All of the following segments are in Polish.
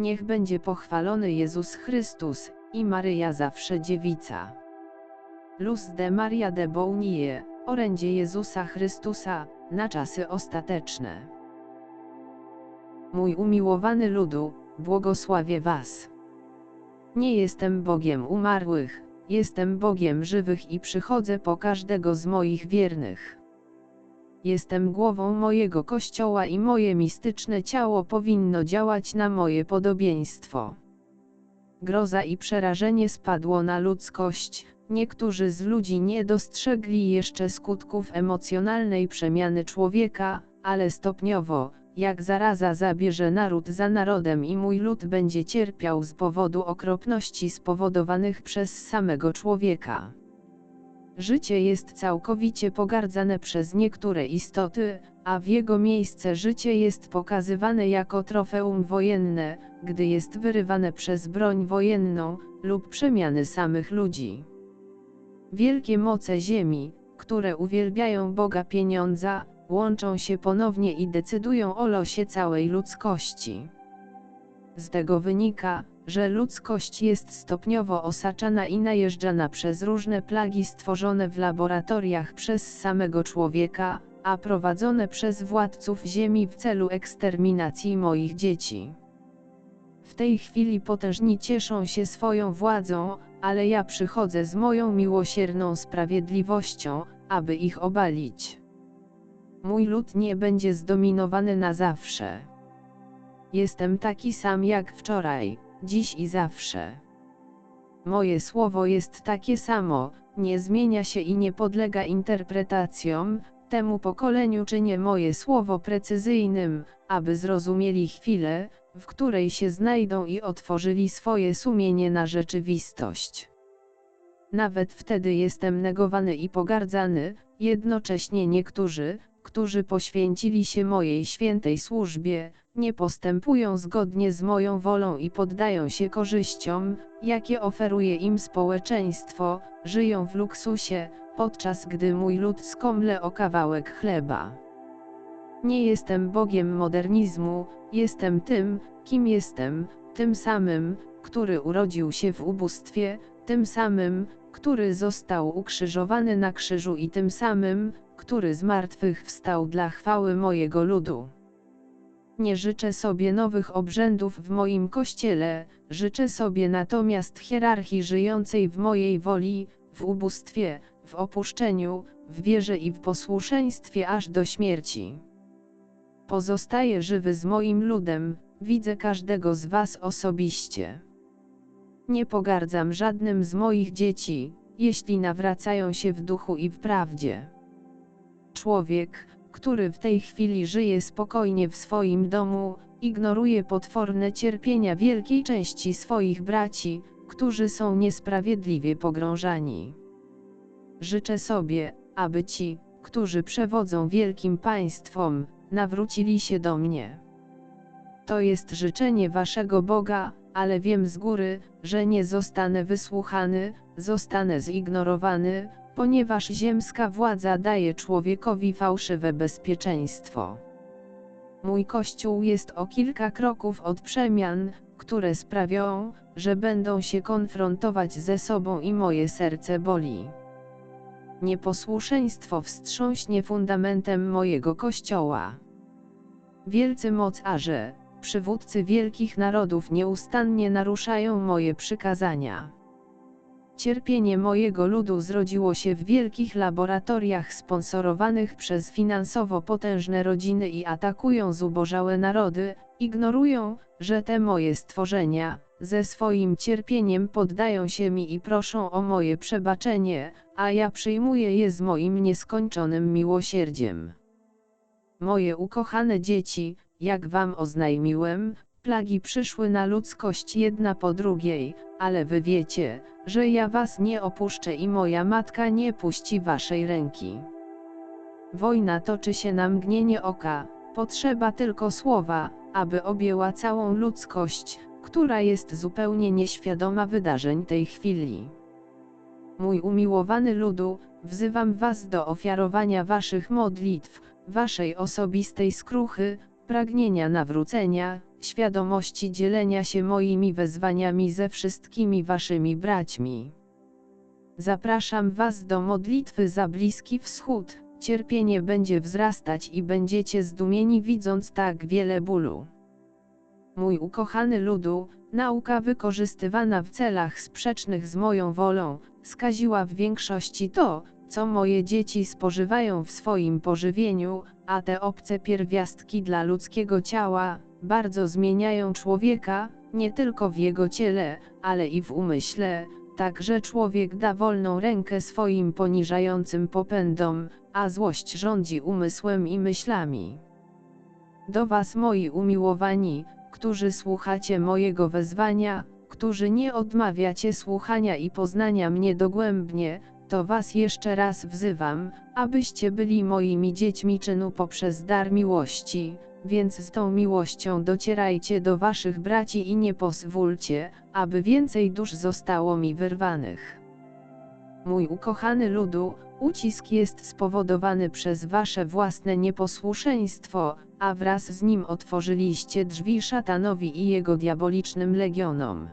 Niech będzie pochwalony Jezus Chrystus, i Maryja zawsze dziewica. Luz de Maria de Bounie, orędzie Jezusa Chrystusa, na czasy ostateczne. Mój umiłowany ludu, błogosławię Was. Nie jestem Bogiem umarłych, jestem Bogiem żywych i przychodzę po każdego z moich wiernych. Jestem głową mojego kościoła i moje mistyczne ciało powinno działać na moje podobieństwo. Groza i przerażenie spadło na ludzkość, niektórzy z ludzi nie dostrzegli jeszcze skutków emocjonalnej przemiany człowieka, ale stopniowo, jak zaraza zabierze naród za narodem i mój lud będzie cierpiał z powodu okropności spowodowanych przez samego człowieka. Życie jest całkowicie pogardzane przez niektóre istoty, a w jego miejsce życie jest pokazywane jako trofeum wojenne, gdy jest wyrywane przez broń wojenną, lub przemiany samych ludzi. Wielkie moce ziemi, które uwielbiają Boga pieniądza, łączą się ponownie i decydują o losie całej ludzkości. Z tego wynika, że ludzkość jest stopniowo osaczana i najeżdżana przez różne plagi stworzone w laboratoriach przez samego człowieka, a prowadzone przez władców Ziemi w celu eksterminacji moich dzieci. W tej chwili potężni cieszą się swoją władzą, ale ja przychodzę z moją miłosierną sprawiedliwością, aby ich obalić. Mój lud nie będzie zdominowany na zawsze. Jestem taki sam jak wczoraj, dziś i zawsze. Moje słowo jest takie samo, nie zmienia się i nie podlega interpretacjom, temu pokoleniu czynię moje słowo precyzyjnym, aby zrozumieli chwilę, w której się znajdą i otworzyli swoje sumienie na rzeczywistość. Nawet wtedy jestem negowany i pogardzany, jednocześnie niektórzy, którzy poświęcili się mojej świętej służbie, nie postępują zgodnie z moją wolą i poddają się korzyściom, jakie oferuje im społeczeństwo, żyją w luksusie, podczas gdy mój lud skomle o kawałek chleba. Nie jestem Bogiem modernizmu, jestem tym, kim jestem, tym samym, który urodził się w ubóstwie, tym samym, który został ukrzyżowany na krzyżu i tym samym, który z martwych wstał dla chwały mojego ludu. Nie życzę sobie nowych obrzędów w moim kościele, życzę sobie natomiast hierarchii żyjącej w mojej woli, w ubóstwie, w opuszczeniu, w wierze i w posłuszeństwie aż do śmierci. Pozostaję żywy z moim ludem, widzę każdego z Was osobiście. Nie pogardzam żadnym z moich dzieci, jeśli nawracają się w duchu i w prawdzie. Człowiek, który w tej chwili żyje spokojnie w swoim domu, ignoruje potworne cierpienia wielkiej części swoich braci, którzy są niesprawiedliwie pogrążani. Życzę sobie, aby ci, którzy przewodzą wielkim państwom, nawrócili się do mnie. To jest życzenie waszego Boga, ale wiem z góry, że nie zostanę wysłuchany, zostanę zignorowany, ponieważ ziemska władza daje człowiekowi fałszywe bezpieczeństwo. Mój Kościół jest o kilka kroków od przemian, które sprawią, że będą się konfrontować ze sobą i moje serce boli. Nieposłuszeństwo wstrząśnie fundamentem mojego Kościoła. Wielcy mocarze, przywódcy wielkich narodów nieustannie naruszają moje przykazania. Cierpienie mojego ludu zrodziło się w wielkich laboratoriach sponsorowanych przez finansowo potężne rodziny i atakują zubożałe narody, ignorują, że te moje stworzenia, ze swoim cierpieniem poddają się mi i proszą o moje przebaczenie, a ja przyjmuję je z moim nieskończonym miłosierdziem. Moje ukochane dzieci, jak wam oznajmiłem, plagi przyszły na ludzkość jedna po drugiej, ale wy wiecie, że ja was nie opuszczę i moja matka nie puści waszej ręki. Wojna toczy się na mgnienie oka, potrzeba tylko słowa, aby objęła całą ludzkość, która jest zupełnie nieświadoma wydarzeń tej chwili. Mój umiłowany ludu, wzywam was do ofiarowania waszych modlitw, waszej osobistej skruchy, pragnienia nawrócenia, świadomości dzielenia się moimi wezwaniami ze wszystkimi waszymi braćmi. Zapraszam was do modlitwy za Bliski Wschód, cierpienie będzie wzrastać i będziecie zdumieni widząc tak wiele bólu. Mój ukochany ludu, nauka wykorzystywana w celach sprzecznych z moją wolą, skaziła w większości to, co moje dzieci spożywają w swoim pożywieniu, a te obce pierwiastki dla ludzkiego ciała, bardzo zmieniają człowieka, nie tylko w jego ciele, ale i w umyśle, tak że człowiek da wolną rękę swoim poniżającym popędom, a złość rządzi umysłem i myślami. Do was moi umiłowani, którzy słuchacie mojego wezwania, którzy nie odmawiacie słuchania i poznania mnie dogłębnie, to was jeszcze raz wzywam, abyście byli moimi dziećmi czynu poprzez dar miłości, więc z tą miłością docierajcie do waszych braci i nie pozwólcie, aby więcej dusz zostało mi wyrwanych. Mój ukochany ludu, ucisk jest spowodowany przez wasze własne nieposłuszeństwo, a wraz z nim otworzyliście drzwi szatanowi i jego diabolicznym legionom.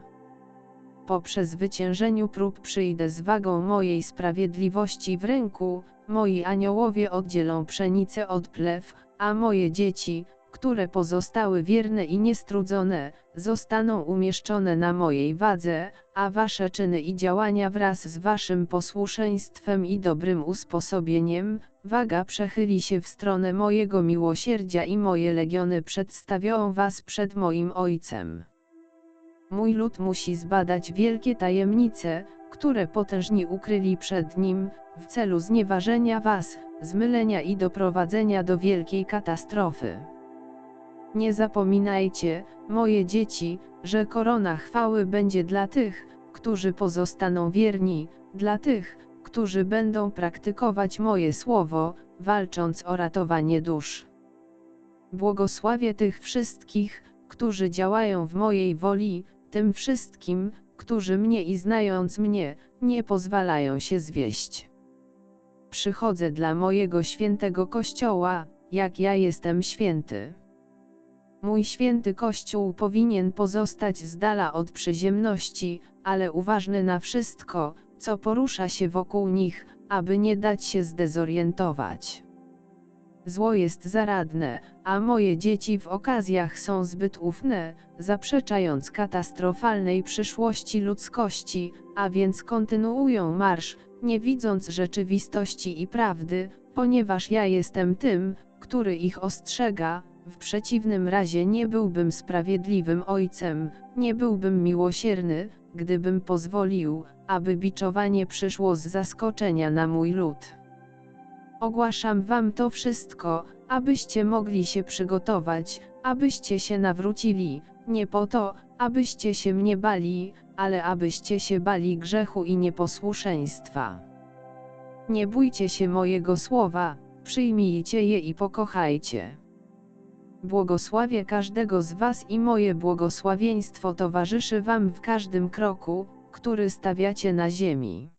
Po przezwyciężeniu prób przyjdę z wagą mojej sprawiedliwości w ręku, moi aniołowie oddzielą pszenicę od plew, a moje dzieci, które pozostały wierne i niestrudzone, zostaną umieszczone na mojej wadze, a wasze czyny i działania wraz z waszym posłuszeństwem i dobrym usposobieniem, waga przechyli się w stronę mojego miłosierdzia i moje legiony przedstawią was przed moim Ojcem. Mój lud musi zbadać wielkie tajemnice, które potężni ukryli przed nim, w celu znieważenia was, zmylenia i doprowadzenia do wielkiej katastrofy. Nie zapominajcie, moje dzieci, że korona chwały będzie dla tych, którzy pozostaną wierni, dla tych, którzy będą praktykować moje słowo, walcząc o ratowanie dusz. Błogosławię tych wszystkich, którzy działają w mojej woli, tym wszystkim, którzy mnie i znając mnie, nie pozwalają się zwieść. Przychodzę dla mojego świętego Kościoła, jak ja jestem święty. Mój święty Kościół powinien pozostać z dala od przyziemności, ale uważny na wszystko, co porusza się wokół nich, aby nie dać się zdezorientować. Zło jest zaradne, a moje dzieci w okazjach są zbyt ufne, zaprzeczając katastrofalnej przyszłości ludzkości, a więc kontynuują marsz, nie widząc rzeczywistości i prawdy, ponieważ ja jestem tym, który ich ostrzega, w przeciwnym razie nie byłbym sprawiedliwym ojcem, nie byłbym miłosierny, gdybym pozwolił, aby biczowanie przyszło z zaskoczenia na mój lud. Ogłaszam wam to wszystko, abyście mogli się przygotować, abyście się nawrócili, nie po to, abyście się mnie bali, ale abyście się bali grzechu i nieposłuszeństwa. Nie bójcie się mojego słowa, przyjmijcie je i pokochajcie. Błogosławię każdego z Was i moje błogosławieństwo towarzyszy Wam w każdym kroku, który stawiacie na ziemi.